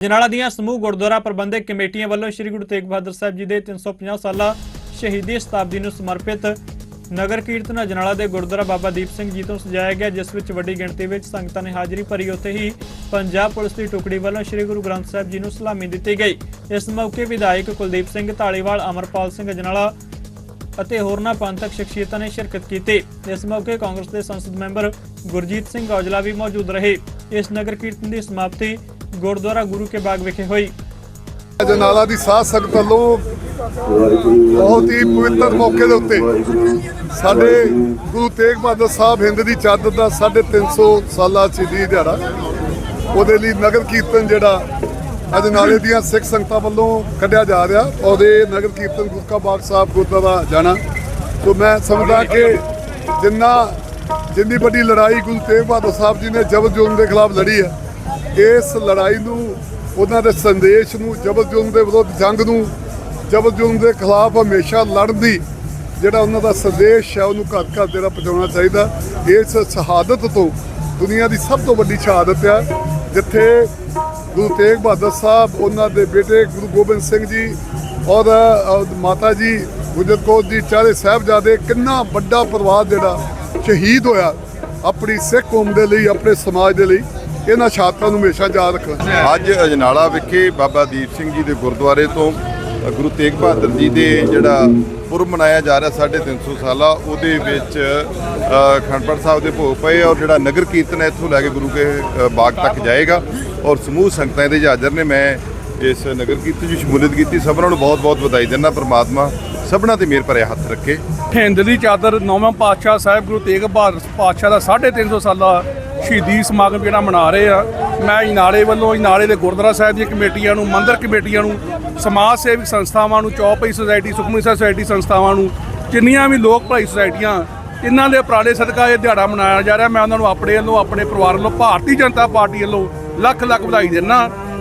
ਅਜਨਾਲਾ ਦੀਆਂ ਸਮੂਹ ਗੁਰਦੁਆਰਾ ਪ੍ਰਬੰਧਕ ਕਮੇਟੀਆਂ ਵੱਲੋਂ ਸ੍ਰੀ ਗੁਰੂ ਤੇਗ ਬਹਾਦਰ ਸਾਹਿਬ ਜੀ ਦੇ 350 ਸਾਲਾ ਸ਼ਹੀਦੀ ਸ਼ਤਾਬਦੀ ਨੂੰ ਸਮਰਪਿਤ ਨਗਰ ਕੀਰਤਨ ਅਜਨਾਲਾ ਦੇ ਗੁਰਦੁਆਰਾ ਬਾਬਾ ਦੀਪ ਸਿੰਘ ਜੀ ਤੋਂ ਸਜਾਇਆ ਗਿਆ, ਜਿਸ ਵਿੱਚ ਵੱਡੀ ਗਿਣਤੀ ਵਿੱਚ ਸੰਗਤਾਂ ਨੇ ਹਾਜ਼ਰੀ ਭਰੀ। ਉੱਥੇ ਹੀ ਪੰਜਾਬ ਪੁਲਿਸ ਦੀ ਟੁਕੜੀ ਵੱਲੋਂ ਸ੍ਰੀ ਗੁਰੂ ਗ੍ਰੰਥ ਸਾਹਿਬ ਜੀ ਨੂੰ ਸਲਾਮੀ ਦਿੱਤੀ ਗਈ। ਇਸ ਮੌਕੇ ਵਿਧਾਇਕ ਕੁਲਦੀਪ ਸਿੰਘ ਢਾਲੀਵਾਲ ਅਮਰਪਾਲ ਸਿੰਘ ਅਜਨਾਲਾ ਅਤੇ ਹੋਰਨਾਂ ਪੰਥਕ ਸ਼ਖਸੀਅਤਾਂ ਨੇ ਸ਼ਿਰਕਤ ਕੀਤੀ। ਇਸ ਮੌਕੇ ਕਾਂਗਰਸ ਦੇ ਸੰਸਦ ਮੈਂਬਰ ਗੁਰਜੀਤ ਸਿੰਘ ਔਜਲਾ ਵੀ ਮੌਜੂਦ ਰਹੇ। ਇਸ ਨਗਰ ਕੀਰਤਨ ਦੀ ਸਮਾਪਤੀ ਗੁਰਦੁਆਰਾ ਗੁਰੂ ਕੇ ਬਾਗ ਵਿਖੇ ਹੋਈ। ਜਨਾਲਾ ਦੀ ਸਾਧ ਸੰਗਤ ਵੱਲੋਂ ਬਹੁਤ ਹੀ ਪਵਿੱਤਰ ਮੌਕੇ ਦੇ ਉੱਤੇ ਸਾਡੇ ਗੁਰੂ ਤੇਗ ਬਹਾਦਰ ਸਾਹਿਬ ਹਿੰਦ ਦੀ ਚਾਦਰ ਦਾ 350 ਸਾਲਾ ਸ਼ਹੀਦੀ ਦਿਹਾੜਾ, ਉਹਦੇ ਲਈ ਨਗਰ ਕੀਰਤਨ ਜਿਹੜਾ ਅਜਨਾਲੇ ਦੀਆਂ ਸਿੱਖ ਸੰਗਤਾਂ ਵੱਲੋਂ ਕੱਢਿਆ ਜਾ ਰਿਹਾ, ਉਹਦੇ ਨਗਰ ਕੀਰਤਨ ਗੁਰਕਾ ਬਾਗ ਸਾਹਿਬ ਗੁਰਦੁਆਰਾ ਜਾਣਾ। ਸੋ ਮੈਂ ਸਮਝਦਾ ਕਿ ਜਿੰਨਾ, ਜਿੰਨੀ ਵੱਡੀ ਲੜਾਈ ਗੁਰੂ ਤੇਗ ਬਹਾਦਰ ਸਾਹਿਬ ਜੀ ਨੇ ਜਬਰ ਜ਼ੁਲਮ ਦੇ ਖਿਲਾਫ ਲੜੀ ਹੈ ਇਸ ਲੜਾਈ ਨੂੰ, ਉਹਨਾਂ ਦੇ ਸੰਦੇਸ਼ ਨੂੰ ਜਬਰ ਜ਼ੁਲਮ ਦੇ ਵਿਰੁੱਧ ਜੰਗ ਨੂੰ ਜਬਰ ਜ਼ੁਲਮ ਦੇ ਖਿਲਾਫ ਹਮੇਸ਼ਾ ਲੜਨ ਦੀ ਜਿਹੜਾ ਉਹਨਾਂ ਦਾ ਸੰਦੇਸ਼ ਹੈ, ਉਹਨੂੰ ਘਰ ਘਰ ਜਿਹੜਾ ਪਹੁੰਚਾਉਣਾ ਚਾਹੀਦਾ। ਇਸ ਸ਼ਹਾਦਤ ਤੋਂ ਦੁਨੀਆ ਦੀ ਸਭ ਤੋਂ ਵੱਡੀ ਸ਼ਹਾਦਤ ਹੈ, ਜਿੱਥੇ ਗੁਰੂ ਤੇਗ ਬਹਾਦਰ ਸਾਹਿਬ, ਉਹਨਾਂ ਦੇ ਬੇਟੇ ਗੁਰੂ ਗੋਬਿੰਦ ਸਿੰਘ ਜੀ ਔਰ ਮਾਤਾ ਜੀ ਗੁਜਰ ਕੌਰ ਜੀ, ਚਾਰੇ ਸਾਹਿਬਜ਼ਾਦੇ, ਕਿੰਨਾ ਵੱਡਾ ਪਰਿਵਾਰ ਜਿਹੜਾ ਸ਼ਹੀਦ ਹੋਇਆ ਆਪਣੀ ਸਿੱਖ ਕੌਮ ਦੇ ਲਈ, ਆਪਣੇ ਸਮਾਜ ਦੇ ਲਈ। ਇਹਨਾਂ ਸ਼ਹਾਦਤਾਂ ਨੂੰ ਹਮੇਸ਼ਾ ਯਾਦ ਰੱਖਣਾ ਅੱਜ ਅਜਨਾਲਾ ਵਿਖੇ ਬਾਬਾ ਦੀਪ ਸਿੰਘ ਜੀ ਦੇ ਗੁਰਦੁਆਰੇ ਤੋਂ ਗੁਰੂ ਤੇਗ ਬਹਾਦਰ ਜੀ ਦੇ ਜਿਹੜਾ ਪੁਰਬ ਮਨਾਇਆ ਜਾ ਰਿਹਾ 350 ਸਾਲਾ ਉਹਦੇ ਵਿੱਚ ਖੰਡਪੜ ਸਾਹਿਬ ਦੇ ਭੋਗ ਪਏ ਔਰ ਜਿਹੜਾ ਨਗਰ ਕੀਰਤਨ ਹੈ ਇੱਥੋਂ ਲੈ ਕੇ ਗੁਰੂ ਕੇ ਬਾਗ ਤੱਕ ਜਾਏਗਾ। ਔਰ ਸਮੂਹ ਸੰਗਤਾਂ ਇਹਦੇ 'ਚ ਹਾਜ਼ਰ ਨੇ ਮੈਂ ਇਸ ਨਗਰ ਕੀਰਤਨ 'ਚ ਸ਼ਮੂਲੀਅਤ ਕੀਤੀ। ਸਭਨਾਂ ਨੂੰ ਬਹੁਤ-ਬਹੁਤ ਵਧਾਈ ਦਿੰਦਾ ਪ੍ਰਮਾਤਮਾ ਸਭਨਾਂ ਤੇ ਮਿਹਰ ਭਰਿਆ ਹੱਥ ਰੱਖੇ। ਹਿੰਦ ਦੀ ਚਾਦਰ ਨੌਵਾਂ ਪਾਤਸ਼ਾਹ ਸਾਹਿਬ ਗੁਰੂ ਤੇਗ ਬਹਾਦਰ ਪਾਤਸ਼ਾਹ ਦਾ 350 ਸਾਲਾ ਸ਼ਹੀਦੀ ਸਮਾਗਮ ਜਿਹੜਾ ਮਨਾ ਰਹੇ ਆ, ਮੈਂ ਇਨਾਲੇ ਵੱਲੋਂ ਇਨਾਲੇ ਦੇ ਗੁਰਦੁਆਰਾ ਸਾਹਿਬ ਦੀਆਂ ਕਮੇਟੀਆਂ ਨੂੰ, ਮੰਦਰ ਕਮੇਟੀਆਂ ਨੂੰ, ਸਮਾਜ ਸੇਵਕ ਸੰਸਥਾਵਾਂ ਨੂੰ, ਚੌਪਈ ਸੁਸਾਇਟੀ, ਸੁਖਮਨੀ ਸੁਸਾਇਟੀ ਸੰਸਥਾਵਾਂ ਨੂੰ, ਜਿੰਨੀਆਂ ਵੀ ਲੋਕ ਭਲਾਈ ਸੁਸਾਇਟੀਆਂ, ਇਹਨਾਂ ਦੇ ਉਪਰਾਲੇ ਸਦਕਾ ਇਹ ਦਿਹਾੜਾ ਮਨਾਇਆ ਜਾ ਰਿਹਾ। ਮੈਂ ਉਹਨਾਂ ਨੂੰ ਆਪਣੇ ਵੱਲੋਂ, ਆਪਣੇ ਪਰਿਵਾਰ ਵੱਲੋਂ, ਭਾਰਤੀ ਜਨਤਾ ਪਾਰਟੀ ਵੱਲੋਂ ਲੱਖ ਲੱਖ ਵਧਾਈ ਦਿੰਦਾ।